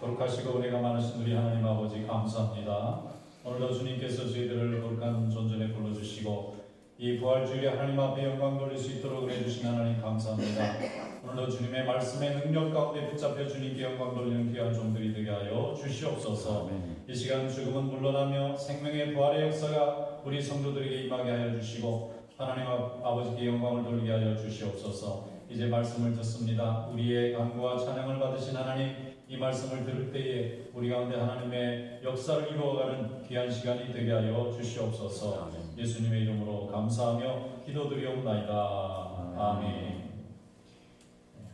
거룩하시고 은혜가 많으신 우리 하나님 아버지 감사합니다. 오늘도 주님께서 저희들을 거룩한 존전에 불러주시고 이 부활주일에 하나님 앞에 영광 돌릴 수 있도록 은혜 주신 하나님 감사합니다. 오늘도 주님의 말씀의 능력 가운데 붙잡혀 주님께 영광 돌리는 귀한 종들이 되게 하여 주시옵소서. 이 시간 죽음은 물러나며 생명의 부활의 역사가 우리 성도들에게 임하게 하여 주시고 하나님 아- 아버지께 영광을 돌리게 하여 주시옵소서. 이제 말씀을 듣습니다. 우리의 간구와 찬양을 받으신 하나님 이 말씀을 들을 때에 우리 가운데 하나님의 역사를 이루어가는 귀한 시간이 되게 하여 주시옵소서. 예수님의 이름으로 감사하며 기도드리옵나이다. 아멘.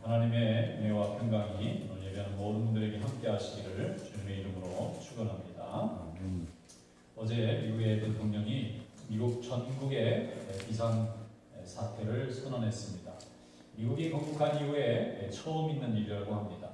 하나님의 은혜와 평강이 오늘 예배하는 모든 분들에게 함께 하시기를 주님의 이름으로 축원합니다. 어제 미국의 대통령이 미국 전국의 비상 사태를 선언했습니다. 미국이 건국한 이후에 처음 있는 일이라고 합니다.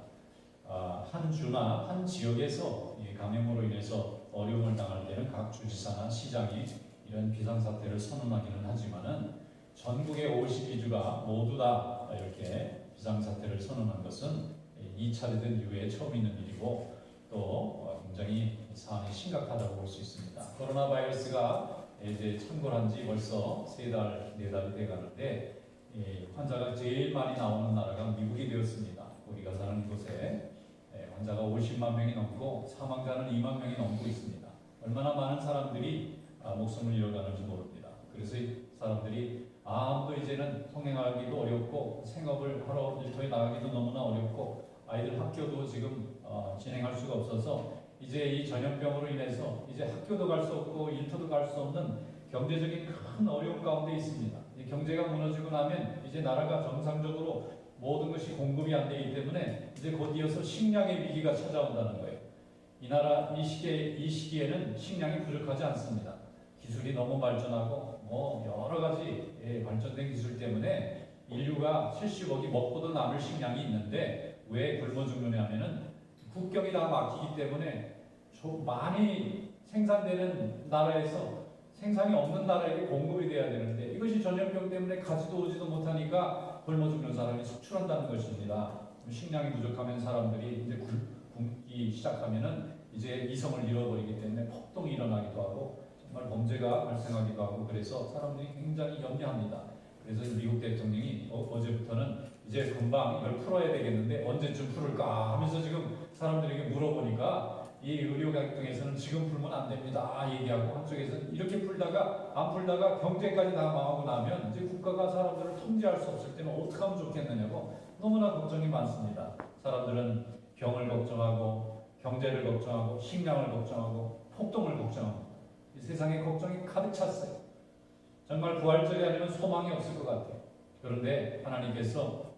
아, 한 주나 한 지역에서 이 감염으로 인해서 어려움을 당할 때는 각 주지사나 시장이 이런 비상 사태를 선언하기는 하지만은 전국의 52주가 모두 다 이렇게 비상 사태를 선언한 것은 이 차례된 이후에 처음 있는 일이고 또 굉장히 상황이 심각하다고 볼 수 있습니다. 코로나 바이러스가 이제 창궐한 지 벌써 세 달, 네 달이 돼 가는데 이 환자가 제일 많이 나오는 나라가 미국이 되었습니다. 우리가 사는 곳에 예, 환자가 50만 명이 넘고 사망자는 2만 명이 넘고 있습니다. 얼마나 많은 사람들이 아, 목숨을 잃어가는지 모릅니다. 그래서 이 사람들이 아무도 이제는 통행하기도 어렵고 생업을 하러 일터에 나가기도 너무나 어렵고 아이들 학교도 지금 어, 진행할 수가 없어서 이제 이 전염병으로 인해서 이제 학교도 갈 수 없고 일터도 갈 수 없는 경제적인 큰 어려움 가운데 있습니다. 이 경제가 무너지고 나면 이제 나라가 정상적으로 모든 것이 공급이 안 되기 때문에 이제 곧 이어서 식량의 위기가 찾아온다는 거예요. 이 나라 이 시기에 이 시기에는 식량이 부족하지 않습니다. 기술이 너무 발전하고 뭐 여러 가지 예, 발전된 기술 때문에 인류가 70억이 먹고도 남을 식량이 있는데 왜 굶어 죽느냐면은 국경이 다 막히기 때문에 좀 많이 생산되는 나라에서 생산이 없는 나라에게 공급이 돼야 되는데 이것이 전염병 때문에 가지도 오지도 못하니까 굶어 죽는 사람이 속출한다는 것입니다. 식량이 부족하면 사람들이 이제 굶기 시작하면은 이제 이성을 잃어버리기 때문에 폭동이 일어나기도 하고 정말 범죄가 발생하기도 하고 그래서 사람들이 굉장히 염려합니다. 그래서 미국 대통령이 어, 제부터는 이제 금방 이걸 풀어야 되겠는데 언제쯤 풀을까 하면서 지금 사람들에게 물어보니까 이 의료계통에서는 지금 풀면 안 됩니다 얘기하고 한쪽에서는 이렇게 풀다가 안 풀다가 경제까지 다 망하고 나면 이제 국가가 사람들을 통제할 수 없을 때는 어떻게 하면 좋겠느냐고 너무나 걱정이 많습니다. 사람들은 병을 걱정하고 경제를 걱정하고 식량을 걱정하고 폭동을 걱정하고 이 세상에 걱정이 가득 찼어요. 정말 부활절이 아니면 소망이 없을 것 같아요. 그런데 하나님께서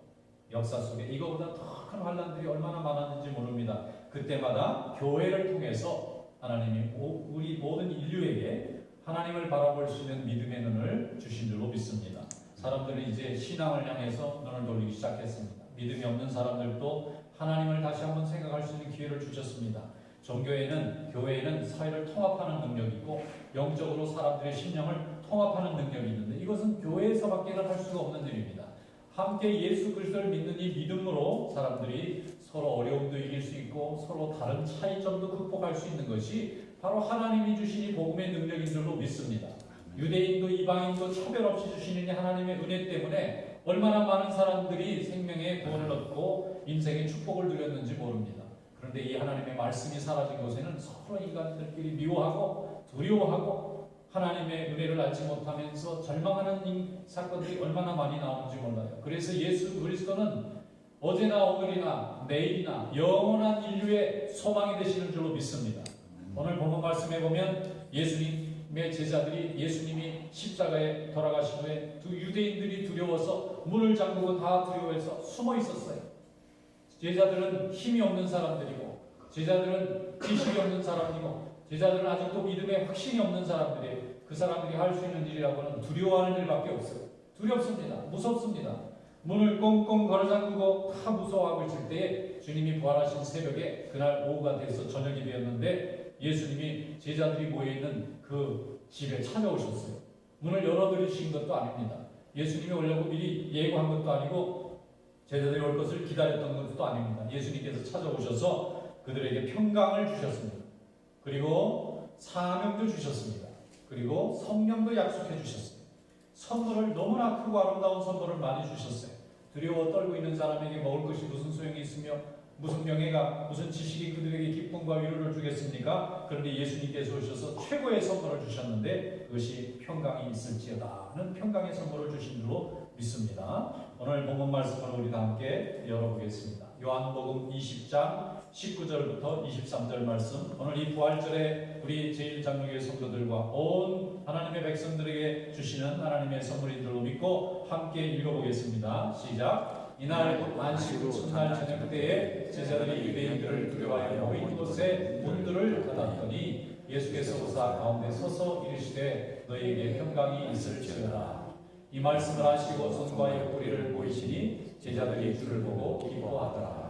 역사 속에 이거보다 더 큰 환란들이 얼마나 많았는지 모릅니다. 그때마다 교회를 통해서 하나님이 오- 우리 모든 인류에게 하나님을 바라볼 수 있는 믿음의 눈을 주신 줄로 믿습니다. 사람들은 이제 신앙을 향해서 눈을 돌리기 시작했습니다. 믿음이 없는 사람들도 하나님을 다시 한번 생각할 수 있는 기회를 주셨습니다. 종교에는 교회에는 사회를 통합하는 능력이고 영적으로 사람들의 심령을 통합하는 능력이 있는데 이것은 교회에서밖에 할 수가 없는 일입니다. 함께 예수 그리스도를 믿는 이 믿음으로 사람들이 서로 어려움도 이길 수 있고 서로 다른 차이점도 극복할 수 있는 것이 바로 하나님이 주신 이 복음의 능력인 줄로 믿습니다. 유대인도 이방인도 차별 없이 주시는 이 하나님의 은혜 때문에 얼마나 많은 사람들이 생명의 구원을 얻고 인생의 축복을 누렸는지 모릅니다. 그런데 이 하나님의 말씀이 사라진 곳에는 서로 인간들끼리 미워하고 두려워하고 하나님의 은혜를 알지 못하면서 절망하는 이 사건들이 얼마나 많이 나오는지 몰라요. 그래서 예수 그리스도는 어제나 오늘이나 내일이나 영원한 인류의 소망이 되시는 줄로 믿습니다. 오늘 본문 말씀에 보면 예수님의 제자들이 예수님이 십자가에 돌아가신 후에 두 유대인들이 두려워서 문을 잠그고 다 두려워해서 숨어 있었어요. 제자들은 힘이 없는 사람들이고 제자들은 지식이 없는 사람이고 제자들은 아직도 믿음에 확신이 없는 사람들이에요. 그 사람들이 할 수 있는 일이라고는 두려워하는 일밖에 없어요. 두렵습니다. 무섭습니다. 문을 꽁꽁 걸어 잠그고 다 무서워하고 있을 때에 주님이 부활하신 새벽에 그날 오후가 돼서 저녁이 되었는데 예수님이 제자들이 모여있는 그 집에 찾아오셨어요. 문을 열어드리신 것도 아닙니다. 예수님이 오려고 미리 예고한 것도 아니고 제자들이 올 것을 기다렸던 것도 아닙니다. 예수님께서 찾아오셔서 그들에게 평강을 주셨습니다. 그리고 사명도 주셨습니다. 그리고 성령도 약속해 주셨습니다. 선물을 너무나 크고 아름다운 선물을 많이 주셨어요. 두려워 떨고 있는 사람에게 먹을 것이 무슨 소용이 있으며 무슨 명예가 무슨 지식이 그들에게 기쁨과 위로를 주겠습니까? 그런데 예수님께서 오셔서 최고의 선물을 주셨는데 그것이 평강이 있을지어다 하는 평강의 선물을 주신 줄로 믿습니다. 오늘 본문 말씀을 우리 다 함께 열어보겠습니다. 요한복음 20장 19절부터 23절 말씀. 오늘 이 부활절에 우리 제1장로교회 성도들과 온 하나님의 백성들에게 주시는 하나님의 선물인 줄로 믿고 함께 읽어보겠습니다. 시작. 이날 안식 후 첫날 저녁 때에 제자들이 유대인들을 두려워하여 모인 곳에 문들을 닫았더니 예수께서 오사 가운데 서서 이르시되 너희에게 평강이 있을지어다. 이 말씀을 하시고 손과 옆구리를 보이시니 제자들이 주를 보고 기뻐하더라.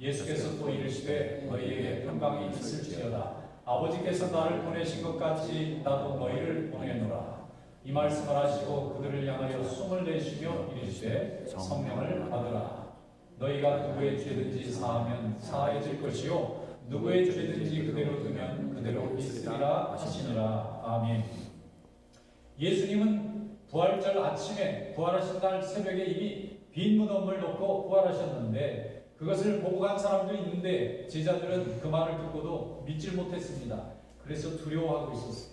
예수께서 또 이르시되 너희에게 평강이 있을지어다. 아버지께서 나를 보내신 것 같이 나도 너희를 보내노라. 이 말씀을 하시고 그들을 향하여 숨을 내쉬며 이르시되 성령을 받으라. 너희가 누구의 죄든지 사하면 사해질 것이요 누구의 죄든지 그대로 두면 그대로 있으리라 하시니라. 아멘. 예수님은 부활절 아침에 부활하신 날 새벽에 이미 빈 무덤을 놓고 부활하셨는데 그것을 보고 간 사람도 있는데 제자들은 그 말을 듣고도 믿질 못했습니다. 그래서 두려워하고 있었어요.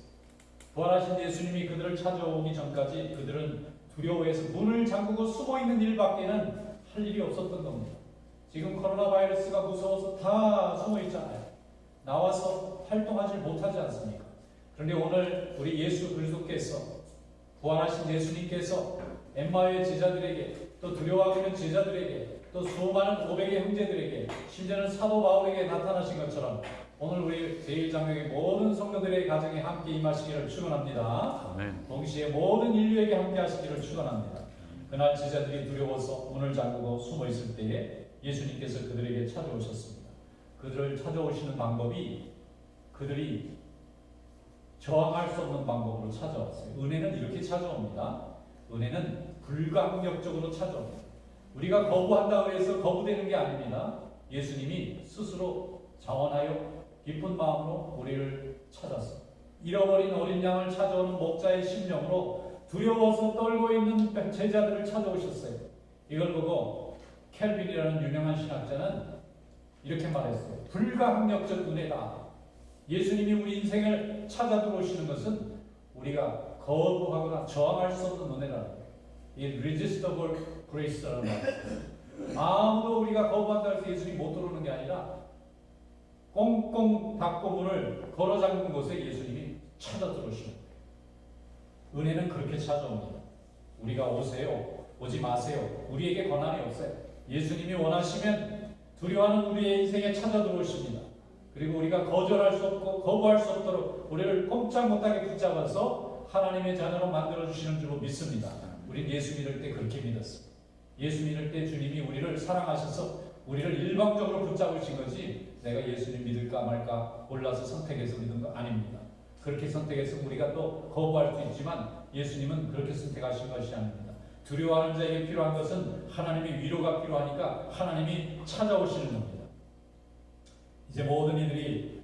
부활하신 예수님이 그들을 찾아오기 전까지 그들은 두려워해서 문을 잠그고 숨어 있는 일밖에는 할 일이 없었던 겁니다. 지금 코로나 바이러스가 무서워서 다 숨어 있잖아요. 나와서 활동하지 못하지 않습니까? 그런데 오늘 우리 예수 그리스도께서 부활하신 예수님께서 엠마의 제자들에게 또 두려워하고 있는 제자들에게 또 수많은 고백의 형제들에게 심지어는 사도 바울에게 나타나신 것처럼 오늘 우리 제1장로의 모든 성도들의 가정에 함께 임하시기를 축원합니다. 동시에 모든 인류에게 함께 하시기를 축원합니다. 그날 제자들이 두려워서 문을 잠그고 숨어 있을 때에 예수님께서 그들에게 찾아오셨습니다. 그들을 찾아오시는 방법이 그들이 저항할 수 없는 방법으로 찾아왔어요. 은혜는 이렇게 찾아옵니다. 은혜는 불강력적으로 찾아옵니다. 우리가 거부한다고 해서 거부되는 게 아닙니다. 예수님이 스스로 자원하여 깊은 마음으로 우리를 찾았어. 잃어버린 어린 양을 찾아오는 목자의 심령으로 두려워서 떨고 있는 제자들을 찾아오셨어요. 이걸 보고 켈빈이라는 유명한 신학자는 이렇게 말했어요. 불가항력적 은혜다. 예수님이 우리 인생을 찾아 들어오시는 것은 우리가 거부하거나 저항할 수 없는 은혜라는 거 grace라는 말. 아무도 우리가 거부한다 해서 예수님이 못 들어오는 게 아니라 꽁꽁 닫고 문을 걸어 잠근 곳에 예수님이 찾아 들어오시는 거예요. 은혜는 그렇게 찾아옵니다. 우리가 오세요. 오지 마세요. 우리에게 권한이 없어요. 예수님이 원하시면 두려워하는 우리의 인생에 찾아 들어오십니다. 그리고 우리가 거절할 수 없고 거부할 수 없도록 우리를 꼼짝 못하게 붙잡아서 하나님의 자녀로 만들어 주시는 줄로 믿습니다. 우리 예수 믿을 때 그렇게 믿었습니다. 예수 믿을 때 주님이 우리를 사랑하셔서 우리를 일방적으로 붙잡으신 거지 내가 예수님 믿을까 말까 골라서 선택해서 믿은 거 아닙니다. 그렇게 선택해서 우리가 또 거부할 수 있지만 예수님은 그렇게 선택하신 것이 아닙니다. 두려워하는 자에게 필요한 것은 하나님의 위로가 필요하니까 하나님이 찾아오시는 겁니다. 이제 모든 이들이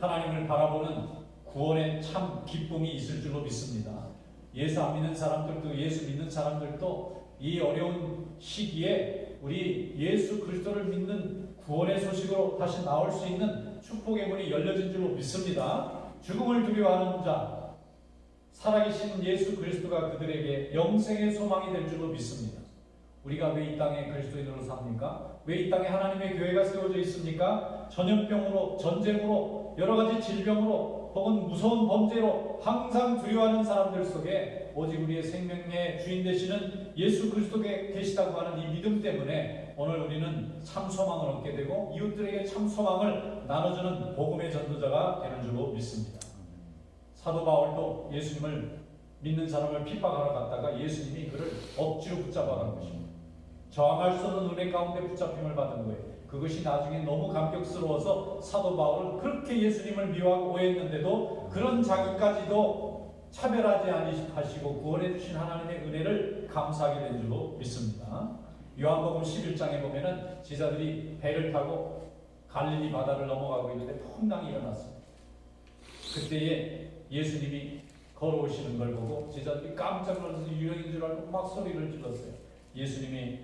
하나님을 바라보는 구원의 참 기쁨이 있을 줄로 믿습니다. 예수 안 믿는 사람들도 예수 믿는 사람들도 이 어려운 시기에 우리 예수 그리스도를 믿는 구원의 소식으로 다시 나올 수 있는 축복의 문이 열려진 줄로 믿습니다. 죽음을 두려워하는 자, 살아계신 예수 그리스도가 그들에게 영생의 소망이 될 줄로 믿습니다. 우리가 왜 이 땅에 그리스도인으로 삽니까? 왜 이 땅에 하나님의 교회가 세워져 있습니까? 전염병으로, 전쟁으로, 여러 가지 질병으로, 혹은 무서운 범죄로 항상 두려워하는 사람들 속에 오직 우리의 생명의 주인 되시는 예수 그리스도께 계시다고 하는 이 믿음 때문에 오늘 우리는 참 소망을 얻게 되고 이웃들에게 참 소망을 나눠주는 복음의 전도자가 되는 줄로 믿습니다. 사도 바울도 예수님을 믿는 사람을 핍박하러 갔다가 예수님이 그를 억지로 붙잡아 간 것입니다. 저항할 수 없는 은혜 가운데 붙잡힘을 받은 거예요. 그것이 나중에 너무 감격스러워서 사도 바울은 그렇게 예수님을 미워하고 오해했는데도 그런 자기까지도 차별하지 아니하시고 구원해 주신 하나님의 은혜를 감사하게 된 줄로 믿습니다. 요한복음 11장에 보면은 제자들이 배를 타고 갈릴리 바다를 넘어가고 있는데 풍랑이 일어났습니다. 그때에 예수님이 걸어오시는 걸 보고 제자들이 깜짝 놀라서 유령인 줄 알고 막 소리를 질렀어요. 예수님이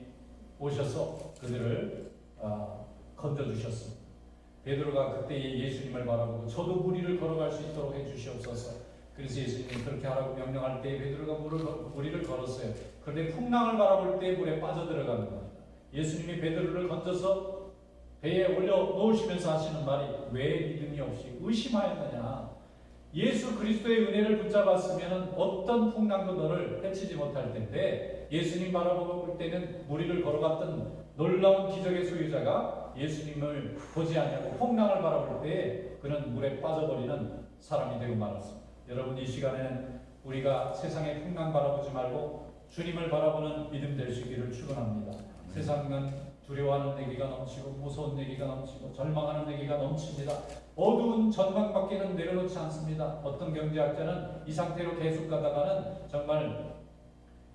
오셔서 그들을 아, 건져주셨습니다. 베드로가 그때에 예수님을 바라보고 저도 무리를 걸어갈 수 있도록 해주시옵소서. 그래서 예수님이 그렇게 하라고 명령할 때 베드로가 물을, 무리를 걸었어요. 그런데 풍랑을 바라볼 때 물에 빠져들어가는 겁니다. 예수님이 베드로를 건져서 배에 올려 놓으시면서 하시는 말이 왜 믿음이 없이 의심하였느냐? 예수 그리스도의 은혜를 붙잡았으면 어떤 풍랑도 너를 해치지 못할 텐데 예수님 바라보고 볼 때는 무리를 걸어갔던 놀라운 기적의 소유자가 예수님을 보지 않냐고 풍랑을 바라볼 때 그는 물에 빠져버리는 사람이 되고 말았습니다. 여러분 이 시간에는 우리가 세상의 풍랑 바라보지 말고 주님을 바라보는 믿음 될 수 있기를 축원합니다. 세상은 두려워하는 내기가 넘치고 무서운 내기가 넘치고 절망하는 내기가 넘칩니다. 어두운 전망 밖에는 내려놓지 않습니다. 어떤 경제학자는 이 상태로 계속 가다가는 정말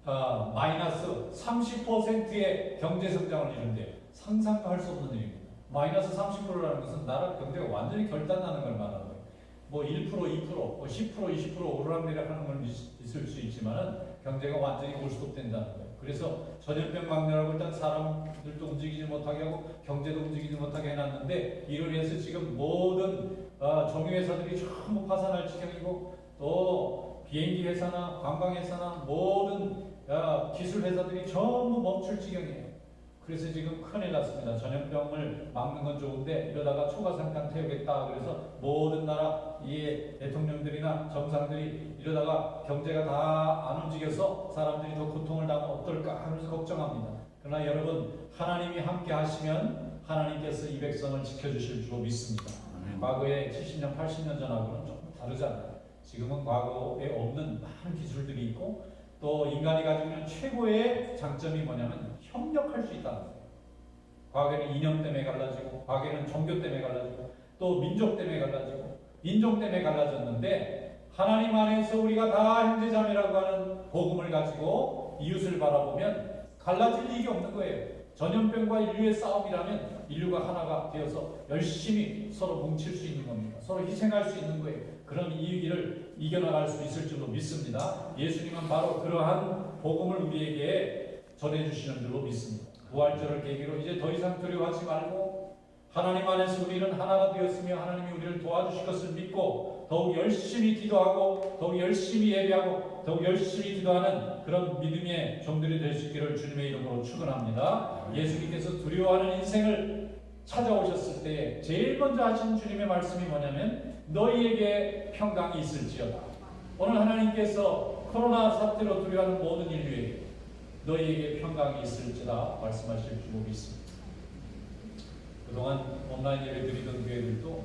아, 마이너스 30%의 경제 성장을 이룬대요. 상상도 할 수 없는 일입니다. 마이너스 30%라는 것은 나라 경제가 완전히 결단나는 걸 거예요. 뭐 1%, 2%, 뭐 10%, 20% 오르락내리락 하는 건 있- 있을 수 있지만은 경제가 완전히 올스톱된다는 거예요. 그래서 전염병 막느라고 일단 사람들도 움직이지 못하게 하고 경제도 움직이지 못하게 해놨는데 이를 위해서 지금 모든 어, 정유회사들이 전부 파산할 지경이고 또 비행기 회사나 관광 회사나 모든 어, 기술 회사들이 전부 멈출 지경이에요. 그래서 지금 큰일 났습니다. 전염병을 막는 건 좋은데 이러다가 초과상탄 태우겠다. 그래서 모든 나라 이 대통령들이나 정상들이 이러다가 경제가 다 안 움직여서 사람들이 더 고통을 당하면 어떨까 하면서 걱정합니다. 그러나 여러분 하나님이 함께 하시면 하나님께서 이 백성을 지켜주실 줄 믿습니다. 과거에 70년, 80년 전하고는 조금 다르잖아요. 지금은 과거에 없는 많은 기술들이 있고 또 인간이 가지고 있는 최고의 장점이 뭐냐면 협력할 수 있다는 거예요. 과거에는 이념 때문에 갈라지고, 과거에는 종교 때문에 갈라지고, 또 민족 때문에 갈라지고, 인종 때문에 갈라졌는데 하나님 안에서 우리가 다 형제자매라고 하는 복음을 가지고 이웃을 바라보면 갈라질 일이 없는 거예요. 전염병과 인류의 싸움이라면 인류가 하나가 되어서 열심히 서로 뭉칠 수 있는 겁니다. 서로 희생할 수 있는 거예요. 그런 이 위기를 이겨나갈 수 있을 줄로 믿습니다. 예수님은 바로 그러한 복음을 우리에게 전해주시는 줄로 믿습니다. 부활절을 계기로 이제 더 이상 두려워하지 말고 하나님 안에서 우리는 하나가 되었으며 하나님이 우리를 도와주실 것을 믿고 더욱 열심히 기도하고 더욱 열심히 예배하고 더욱 열심히 기도하는 그런 믿음의 종들이 될 수 있기를 주님의 이름으로 축원합니다. 예수님께서 두려워하는 인생을 찾아오셨을 때 제일 먼저 하신 주님의 말씀이 뭐냐면 너희에게 평강이 있을지어다. 오늘 하나님께서 코로나 사태로 두려워하는 모든 인류에게 너희에게 평강이 있을지라 말씀하실 줄 믿습니다. 그동안 온라인 예배 드리던 교회들도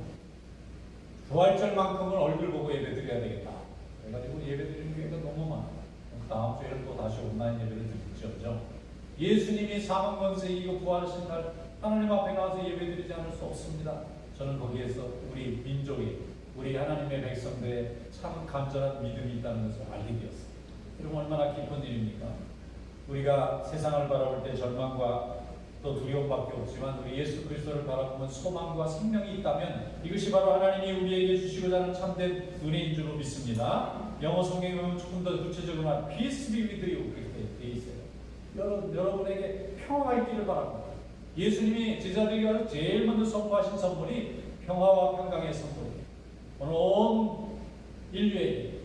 부활절만큼은 얼굴 보고 예배 드려야 되겠다. 그래가지고 예배 드리는 교회가 너무 많아요. 다음 주에는 또 다시 온라인 예배를 드릴지언정 예수님이 사망 권세 이고 부활하신 날 하나님 앞에 나와서 예배 드리지 않을 수 없습니다. 저는 거기에서 우리 민족이 우리 하나님의 백성들의 참 간절한 믿음이 있다는 것을 알게 되었습니다. 여러분 얼마나 기쁜 일입니까? 우리가 세상을 바라볼 때 절망과 또 두려움밖에 없지만 우리 예수 그리스도를 바라보면 소망과 생명이 있다면 이것이 바로 하나님이 우리에게 주시고자 하는 참된 은혜인 줄로 믿습니다. 영어 성경에 조금 더 구체적으로 말 peace be with you 그렇게 돼 있어요. 여러분, 여러분에게 평화가 있기를 바랍니다. 예수님이 제자들에게 가서 제일 먼저 선포하신 선물이 평화와 평강의 선물이에요. 오늘 온 인류에게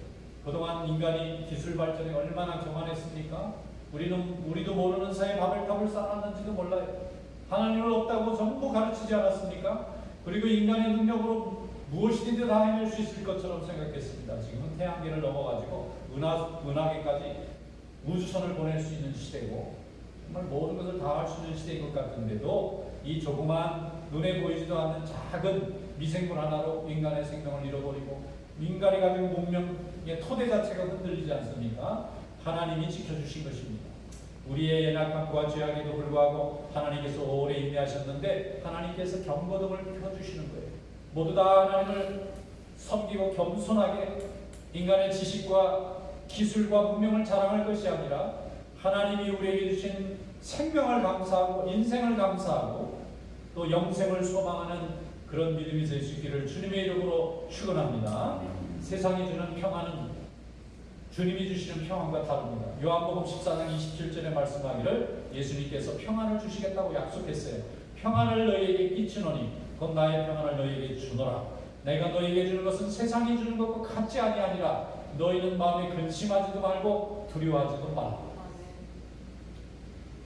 그동안 인간이 기술 발전에 얼마나 교만했습니까? 우리는 우리도 모르는 사이에 바벨탑을 쌓았는지도 몰라요. 하나님을 없다고 전부 가르치지 않았습니까? 그리고 인간의 능력으로 무엇이든지 다 해낼 수 있을 것처럼 생각했습니다. 지금은 태양계를 넘어가지고 은하, 은하계까지 우주선을 보낼 수 있는 시대고 정말 모든 것을 다 할 수 있는 시대인 것 같은데도 이 조그만 눈에 보이지도 않는 작은 미생물 하나로 인간의 생명을 잃어버리고 인간이 가지고 문명의 토대 자체가 흔들리지 않습니까? 하나님이 지켜주신 것입니다. 우리의 연약함과 죄악에도 불구하고 하나님께서 오래 인내하셨는데 하나님께서 경고등을 켜주시는 거예요. 모두 다 하나님을 섬기고 겸손하게 인간의 지식과 기술과 문명을 자랑할 것이 아니라 하나님이 우리에게 주신 생명을 감사하고 인생을 감사하고 또 영생을 소망하는 그런 믿음이 될 수 있기를 주님의 이름으로 축원합니다. 세상이 주는 평안은 주님이 주시는 평안과 다릅니다. 요한복음 14장 27절에 말씀하기를 예수님께서 평안을 주시겠다고 약속했어요. 평안을 너희에게 끼치노니 곧 나의 평안을 너희에게 주노라. 내가 너희에게 주는 것은 세상이 주는 것과 같지 아니하니라. 너희는 마음에 근심하지도 말고 두려워하지도 말라.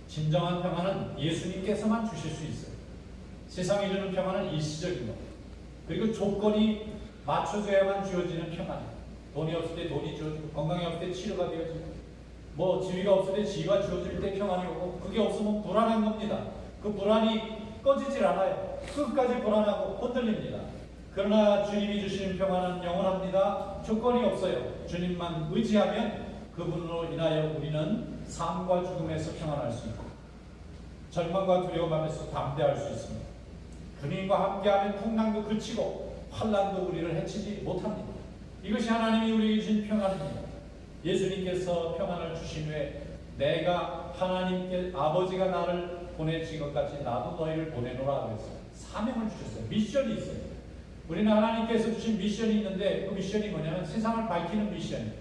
진정한 평안은 예수님께서만 주실 수 있어요. 세상이 주는 평안은 일시적인 것. 그리고 조건이 맞춰져야만 주어지는 평안이에요. 돈이 없을 때 돈이 주어지고 건강이 없을 때 치료가 되어지고 뭐 지위가 없을 때 지위가 주어질 때 평안이 오고 그게 없으면 불안한 겁니다. 그 불안이 꺼지질 않아요. 끝까지 불안하고 흔들립니다. 그러나 주님이 주시는 평안은 영원합니다. 조건이 없어요. 주님만 의지하면 그분으로 인하여 우리는 삶과 죽음에서 평안할 수 있고 절망과 두려움 앞에서 담대할 수 있습니다. 주님과 함께하면 풍랑도 그치고 환란도 우리를 해치지 못합니다. 이것이 하나님이 우리에게 주신 평안입니다. 예수님께서 평안을 주신 후에 내가 하나님께 아버지가 나를 보내신 것 같이 나도 너희를 보내노라 그랬어요. 사명을 주셨어요. 미션이 있어요. 우리는 하나님께서 주신 미션이 있는데 그 미션이 뭐냐면 세상을 밝히는 미션이에요.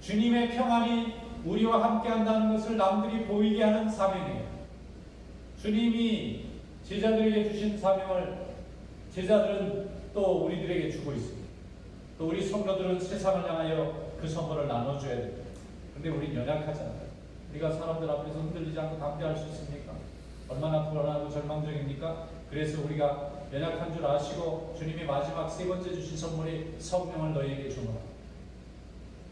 주님의 평안이 우리와 함께 한다는 것을 남들이 보이게 하는 사명이에요. 주님이 제자들에게 주신 사명을 제자들은 또 우리들에게 주고 있습니다. 또 우리 성도들은 세상을 향하여 그 선물을 나눠줘야 됩니다. 근데 우린 연약하잖아요. 우리가 사람들 앞에서 흔들리지 않고 담대 할 수 있습니까? 얼마나 불안하고 절망적입니까? 그래서 우리가 연약한 줄 아시고 주님이 마지막 세 번째 주신 선물이 성령을 너희에게 주노라.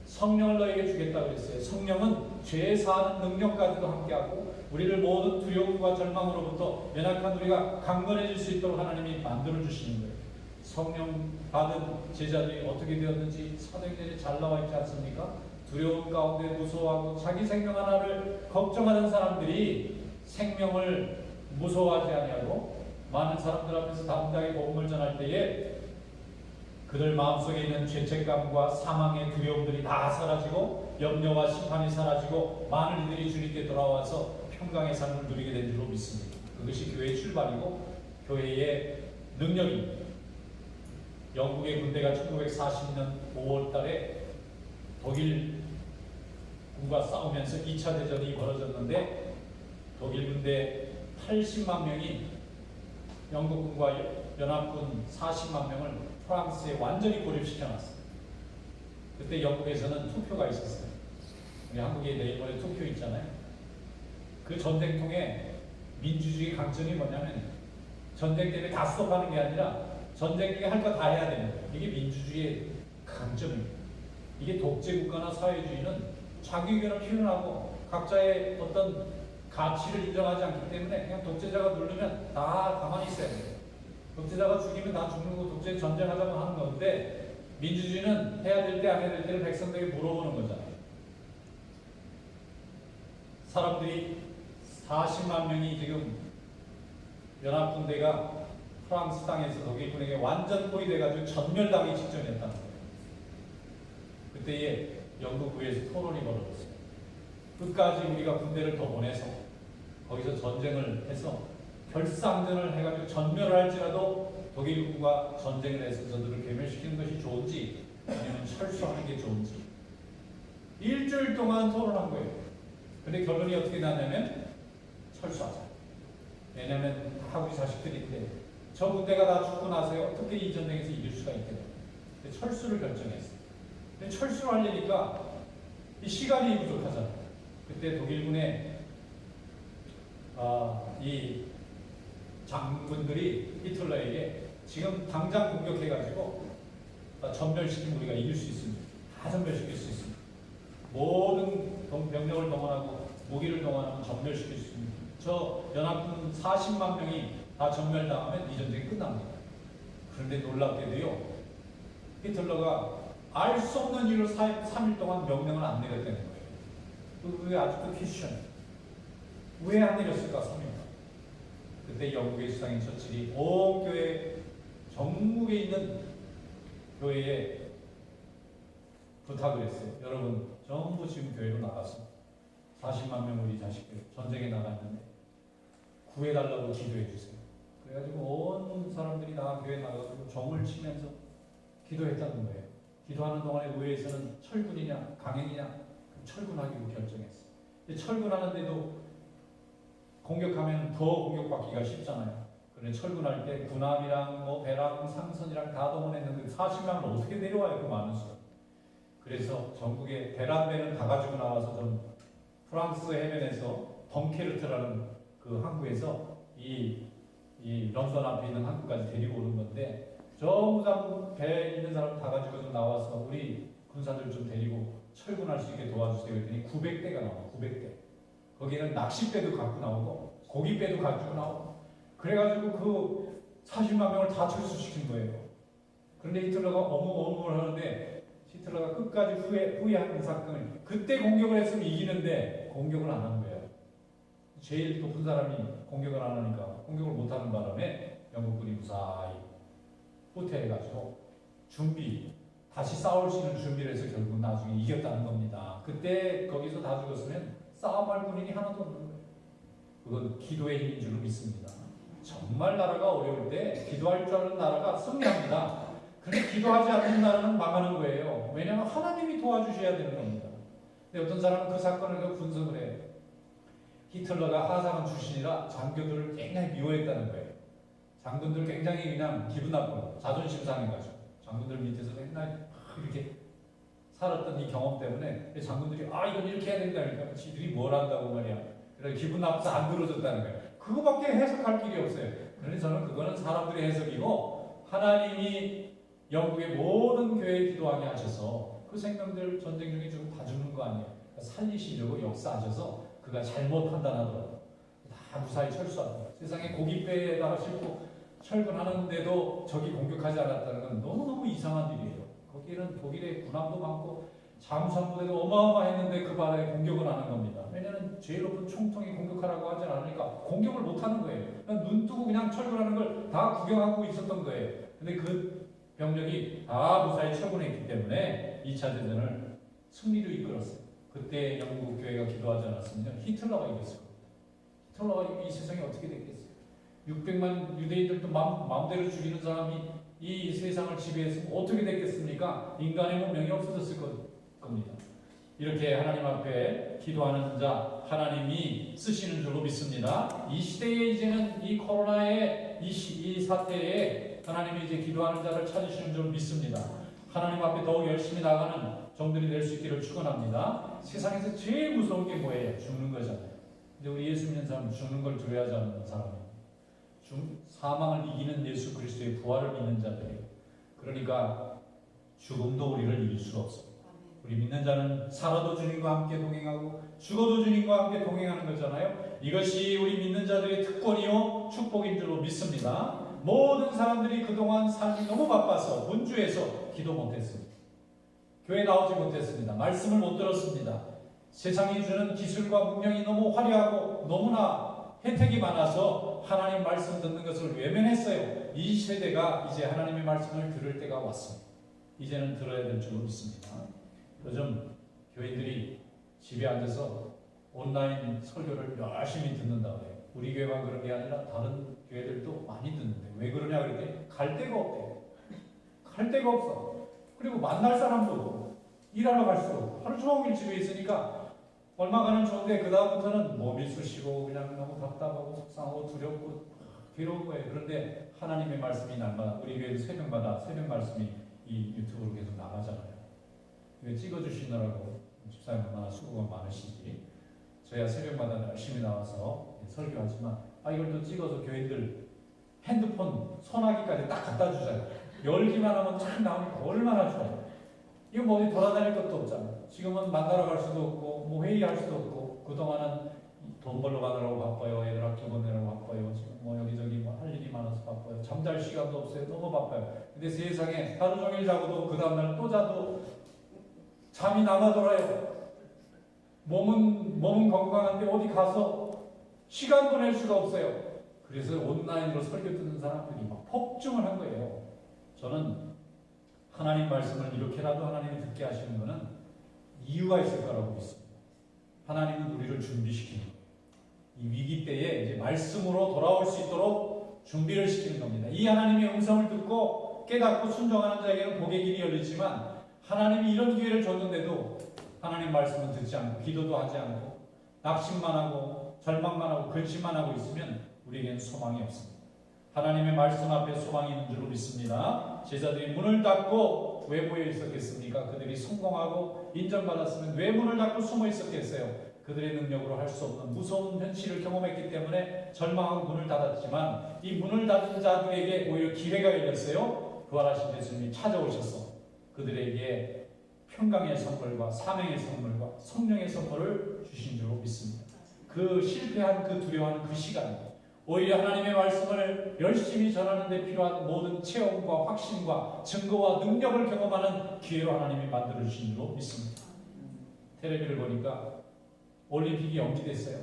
성령을 너희에게 주겠다 그랬어요. 성령은 죄 사하는 능력까지도 함께하고 우리를 모든 두려움과 절망으로부터 연약한 우리가 강건해질 수 있도록 하나님이 만들어 주시는 거예요. 성령 받은 제자들이 어떻게 되었는지 사도행전에 잘 나와 있지 않습니까? 두려움 가운데 무서워하고 자기 생명 하나를 걱정하는 사람들이 생명을 무서워하지 아니하고 많은 사람들 앞에서 담대하게 복음을 전할 때에 그들 마음속에 있는 죄책감과 사망의 두려움들이 다 사라지고 염려와 심판이 사라지고 많은 이들이 주님께 돌아와서 평강의 삶을 누리게 된 줄로 믿습니다. 그것이 교회의 출발이고 교회의 능력입니다. 영국의 군대가 1940년 5월 달에 독일 군과 싸우면서 2차 대전이 벌어졌는데 독일 군대 80만 명이 영국 군과 연합군 40만 명을 프랑스에 완전히 고립시켜 놨어요. 그때 영국에서는 투표가 있었어요. 우리 한국에 모레 투표 있잖아요. 그 전쟁 통에 민주주의 강점이 뭐냐면 전쟁 때문에 다 스톱하는 게 아니라 전쟁 중에 할거 다 해야 되는 거예요. 이게 민주주의의 강점입니다. 이게 독재 국가나 사회주의는 자기 의견을 표현하고 각자의 어떤 가치를 인정하지 않기 때문에 그냥 독재자가 누르면 다 가만히 있어야 돼요. 독재자가 죽이면 다 죽는 거 독재 전쟁하자고 하는 건데 민주주의는 해야 될 때 안 해야 될 때를 백성들에게 물어보는 거잖아요. 사람들이 40만 명이 지금 연합군대가 프랑스 땅에서 독일군에게 완전 포위돼가지고 전멸당이 직전이었다는 거예요. 그때에 영국 의회에서 토론이 벌어졌어요. 끝까지 우리가 군대를 더 보내서 거기서 전쟁을 해서 결상전을 해가지고 전멸을 할지라도 독일군과 전쟁을 해서 저들을 괴멸시키는 것이 좋은지 아니면 철수하는 게 좋은지 일주일 동안 토론한 거예요. 근데 결론이 어떻게 나냐면 철수하자. 왜냐면 다 우리 자식들인데 저 군대가 다 죽고 나서 어떻게 이 전쟁에서 이길 수가 있겠냐. 철수를 결정했어요. 근데 철수를 하려니까 이 시간이 부족하잖아요. 그때 독일군의 아, 이 장군들이 히틀러에게 지금 당장 공격해가지고 아, 전멸시키면 우리가 이길 수 있습니다. 다 전멸시킬 수 있습니다. 모든 동- 병력을 동원하고 무기를 동원하면 전멸시킬 수 있습니다. 저 연합군 40만 명이 다 전멸당하면 이 전쟁이 끝납니다. 그런데 놀랍게도요, 히틀러가 알 수 없는 이유로 3일 동안 명령을 안 내렸다는 거예요. 그게 아직도 퀴즈션이에요. 왜안 내렸을까, 3일 그때 영국의 수상인 처칠이 온 교회, 전국에 있는 교회에 부탁을 했어요. 여러분, 전부 지금 교회로 나갔습니다. 40만 명 우리 자식들 전쟁에 나갔는데 구해달라고 기도해 주세요. 그래가지고 온 사람들이 다 교회 나가서 종을 치면서 기도했다는 거예요. 기도하는 동안에 의회에서는 철군이냐 강행이냐 철군하기로 결정했어요. 근데 철군하는데도 공격하면 더 공격받기가 쉽잖아요. 그런데 철군할 때 군함이랑 뭐 배랑 상선이랑 다 동원했는데 40명을 어떻게 내려와요 그 많은 수. 그래서 전국에 대란배는 다 가지고 나와서 좀 프랑스 해변에서 덩케르트라는 그 항구에서 이, 이 런던 앞에 있는 항구까지 데리고 오는 건데 전부 다배 있는 사람 다 가지고 좀 나와서 우리 군사들 좀 데리고 철군할 수 있게 도와주세요. 그랬더니 900대가 나와 900대. 거기는 낚싯배도 갖고 나오고 고기배도 가지고 나오고. 그래가지고 그 40만 명을 다 철수시킨 거예요. 그런데 히틀러가 어묵어묵을 하는데 히틀러가 끝까지 후회, 후회하는 사건을 그때 공격을 했으면 이기는데 공격을 안 한 거예요 제일 높은 사람이 공격을 안 하니까 공격을 못 하는 바람에 영국군이 무사히 후퇴해가지고 준비 다시 싸울 수 있는 준비를 해서 결국 나중에 이겼다는 겁니다. 그때 거기서 다 죽었으면 싸움할 군인이 하나도 없는 거예요. 그건 기도의 힘인 줄 믿습니다. 정말 나라가 어려울 때 기도할 줄 아는 나라가 승리합니다. 근데 기도하지 않는 나라는 망하는 거예요. 왜냐하면 하나님이 도와주셔야 되는 겁니다. 근데 어떤 사람은 그 사건을 그 분석을 해요. 히틀러가 하사관 출신이라 장교들을 굉장히 미워했다는 거예요. 장군들 굉장히 그냥 기분 나쁘고 자존심 상해 가지고 장군들 밑에서 맨날 이렇게 살았던 이 경험 때문에 장군들이 아 이건 이렇게 해야 된다 그러니까 지들이 뭘 한다고 말이야. 그래 기분 나빠서 안 들어줬다는 거예요. 그거밖에 해석할 길이 없어요. 그런데 저는 그거는 사람들의 해석이고 하나님이 영국의 모든 교회 기도하게 하셔서 그 생명들 전쟁 중에 좀 봐주는 거 아니에요. 그러니까 살리시려고 역사하셔서 그가 잘못 판단하더라도 다 무사히 철수하더라고요. 세상에 고깃배에다가 싣고 철군하는데도 적이 공격하지 않았다는 건 너무너무 이상한 일이에요. 거기는 독일의 군함도 많고 잠수함부대도 어마어마했는데 그 바다에 공격을 하는 겁니다. 왜냐하면 제일 높은 총통이 공격하라고 하지 않으니까 공격을 못 하는 거예요. 그냥 눈 뜨고 그냥 철군하는 걸 다 구경하고 있었던 거예요. 근데 그 병력이 다 무사히 철군했기 때문에 2차 대전을 승리로 이끌었어요. 그때 영국 교회가 기도하지 않았으면 히틀러가 이겼을 겁니다. 히틀러가 이 세상에 어떻게 됐겠어요? 600만 유대인들도 마음, 마음대로 죽이는 사람이 이 세상을 지배했으면 어떻게 됐겠습니까? 인간의 문명이 없어졌을 겁니다. 이렇게 하나님 앞에 기도하는 자 하나님이 쓰시는 줄로 믿습니다. 이 시대에 이제는 이 코로나의 이, 시, 이 사태에 하나님이 이제 기도하는 자를 찾으시는 줄 믿습니다. 하나님 앞에 더욱 열심히 나가는 종들이 될 수 있기를 축원합니다. 세상에서 제일 무서운 게 뭐예요? 죽는 거잖아요. 근데 우리 예수 믿는 사람은 죽는 걸 두려워하지 않는 사람이에요. 사망을 이기는 예수 그리스도의 부활을 믿는 자들이에요. 그러니까 죽음도 우리를 이길 수가 없습니다. 우리 믿는 자는 살아도 주님과 함께 동행하고 죽어도 주님과 함께 동행하는 거잖아요. 이것이 우리 믿는 자들의 특권이요 축복인 줄로 믿습니다. 모든 사람들이 그동안 삶이 너무 바빠서 분주해서 기도 못했습니다. 교회 나오지 못했습니다. 말씀을 못 들었습니다. 세상이 주는 기술과 문명이 너무 화려하고 너무나 혜택이 많아서 하나님 말씀 듣는 것을 외면했어요. 이 세대가 이제 하나님의 말씀을 들을 때가 왔습니다. 이제는 들어야 될 줄로 믿습니다. 요즘 교인들이 집에 앉아서 온라인 설교를 열심히 듣는다 그래요. 우리 교회만 그런 게 아니라 다른 교회들도 많이 듣는데 왜 그러냐 그랬더니 갈 데가 없대요. 갈 데가 없어. 그리고 만날 사람도 일하러 갈 수도 없고 하루 종일 집에 있으니까 얼마간은 좋은데 그 다음부터는 몸이 쑤시고 그냥 너무 답답하고 속상하고 두렵고 괴로운 거예요. 그런데 하나님의 말씀이 날마다 우리 교회 새벽마다 새벽 말씀이 이 유튜브로 계속 나가잖아요. 이거 찍어주시느라고 집사님 얼마나 수고가 많으신지 저희가 새벽마다 열심히 나와서 설교하지만 아 이걸 또 찍어서 교인들 핸드폰 소나기까지 딱 갖다 주잖아요. 열기만 하면 쫙 나오니까 얼마나 좋아요. 이거 뭐 어디 돌아다닐 것도 없잖아요. 지금은 만나러 갈 수도 없고 뭐 회의할 수도 없고 그동안은 돈 벌러 가느라고 바빠요. 애들 학교 보내느라고 바빠요. 지금 뭐 여기저기 뭐 할 일이 많아서 바빠요. 잠잘 시간도 없어요. 너무 바빠요. 근데 세상에 하루 종일 자고도 그 다음날 또 자도 잠이 남아돌아요. 몸은 몸은 건강한데 어디 가서 시간 보낼 수가 없어요. 그래서 온라인으로 설교 듣는 사람들이 막 폭증을 한 거예요. 저는 하나님 말씀을 이렇게라도 하나님이 듣게 하시는 것은 이유가 있을 거라고 믿습니다. 하나님은 우리를 준비시키는. 이 위기 때에 이제 말씀으로 돌아올 수 있도록 준비를 시키는 겁니다. 이 하나님의 음성을 듣고 깨닫고 순종하는 자에게는 복의 길이 열리지만 하나님이 이런 기회를 줬는데도 하나님 말씀은 듣지 않고 기도도 하지 않고 낙심만 하고 절망만 하고 근심만 하고 있으면 우리에게는 소망이 없습니다. 하나님의 말씀 앞에 소망이 있는 줄 믿습니다. 제자들이 문을 닫고 왜 모여 있었겠습니까? 그들이 성공하고 인정받았으면 왜 문을 닫고 숨어 있었겠어요? 그들의 능력으로 할 수 없는 무서운 현실을 경험했기 때문에 절망하고 문을 닫았지만 이 문을 닫은 자들에게 오히려 기회가 열렸어요. 부활하신 예수님이 찾아오셔서 그들에게 평강의 선물과 사명의 선물과 성령의 선물을 주신 줄 믿습니다. 그 실패한 그 두려워하는 그 시간 오히려 하나님의 말씀을 열심히 전하는 데 필요한 모든 체험과 확신과 증거와 능력을 경험하는 기회로 하나님이 만들어 주신 줄 믿습니다. 텔레비를 보니까 올림픽이 연기됐어요.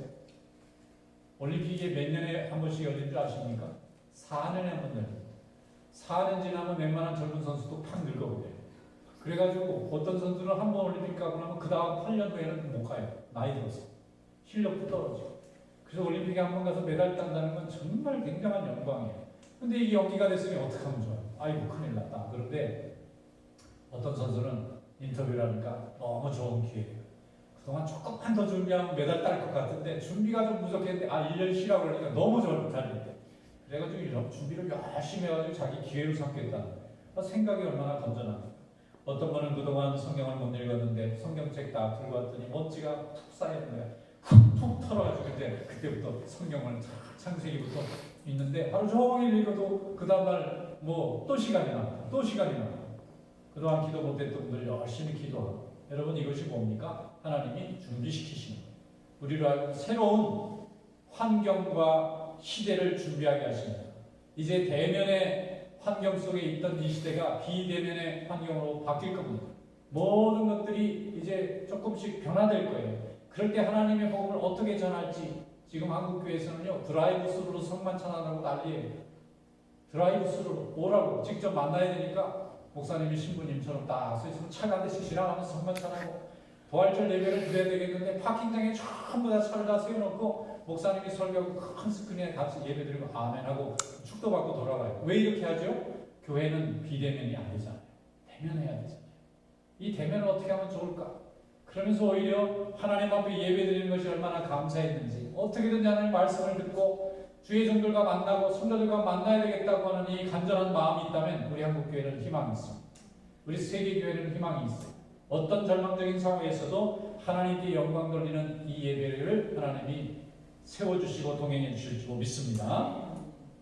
올림픽이 몇 년에 한 번씩 열린 줄 아십니까? 4년에 한 번 열립니다. 4년 지나면 웬만한 젊은 선수도 팍 늙어버려요. 그래가지고 어떤 선수는 한 번 올림픽 가고 나면 그 다음 8년 후에는 못 가요. 나이 들어서. 실력도 떨어지고. 그래서 올림픽에 한 번 가서 메달 딴다는 건 정말 굉장한 영광이에요. 근데 이게 연기가 됐으니 어떻게 하면 좋아요? 아이고 큰일 났다. 그런데 어떤 선수는 인터뷰를 하니까 너무 좋은 기회예요. 그동안 조금만 더 준비하면 메달 딸 것 같은데 준비가 좀 부족했는데 아 1년 쉬라고 그러니까 너무 자리인데 그래가지고 이런 준비를 열심히 해가지고 자기 기회로 삼겠다. 생각이 얼마나 건전합니까? 어떤 분은 그동안 성경을 못 읽었는데 성경책 다 들고 왔더니 툭 쌓이는 거 야. 툭툭 털어가지고 이제 그때부터 성경을 쫙 창세기부터 있는데 하루 종일 읽어도 그 다음날 뭐 또 시간이 나, 또 시간이 나. 그동안 기도 못했던 분들 열심히 기도하고 여러분 이것이 뭡니까? 하나님이 준비시키시는 하여금 새로운 환경과 시대를 준비하게 하십니다. 이제 대면의 환경 속에 있던 이 시대가 비대면의 환경으로 바뀔 겁니다. 모든 것들이 이제 조금씩 변화될 거예요. 그럴 때 하나님의 복음을 어떻게 전할지 지금 한국 교회에서는요 드라이브 스루로 성만 찬양하고 난리예요. 드라이브 스루로 오라고 직접 만나야 되니까 목사님이 신부님처럼 딱 서있으면 차가 한 대씩 지나가면서 성만 찬양하고 부활절 예배를 드려야 되겠는데 파킹장에 전부 다 차를 다 세워놓고 목사님이 설교하고 큰 스크린에 같이 예배 드리고 아멘하고 축도 받고 돌아가요. 왜 이렇게 하죠? 교회는 비대면이 아니잖아요. 대면해야 되잖아요. 이 대면을 어떻게 하면 좋을까? 그러면서 오히려 하나님 앞에 예배 드리는 것이 얼마나 감사했는지 어떻게든지 하나님 말씀을 듣고 주의 종들과 만나고 성도들과 만나야 되겠다고 하는 이 간절한 마음이 있다면 우리 한국 교회는 희망이 있습니다. 우리 세계 교회는 희망이 있어요. 어떤 절망적인 상황에서도 하나님께 영광 돌리는 이 예배를 하나님이 세워주시고 동행해 주실 줄 믿습니다.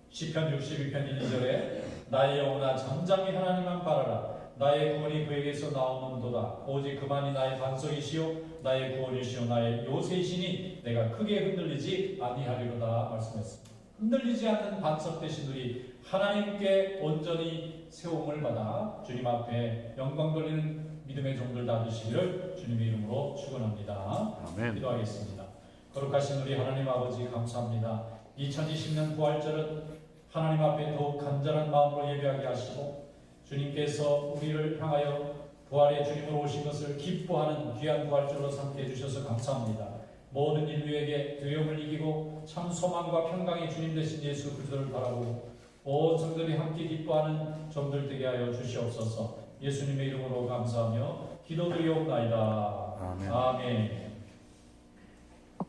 시편 62편 1, 2절에 나의 영혼아 잠잠히 하나님만 바라라 나의 구원이 그에게서 나오는도다 오직 그만이 나의 반석이시요 나의 구원이시요 나의 요새이시니 내가 크게 흔들리지 아니하리로다 말씀했습니다. 흔들리지 않는 반석 되신 우리 하나님께 온전히 세움을 받아 주님 앞에 영광 돌리는 믿음의 종들 다 되시기를 주님의 이름으로 축원합니다. 아멘. 기도하겠습니다. 거룩하신 우리 하나님 아버지 감사합니다. 2020년 부활절은 하나님 앞에 더욱 간절한 마음으로 예배하게 하시고 주님께서 우리를 향하여 부활의 주님으로 오신 것을 기뻐하는 귀한 부활절로 삼게 해주셔서 감사합니다. 모든 인류에게 두려움을 이기고 참 소망과 평강의 주님 되신 예수 그리스도를 바라보고 온 성들이 함께 기뻐하는 종들 되게 하여 주시옵소서 예수님의 이름으로 감사하며 기도드리옵나이다. 아멘. 아멘.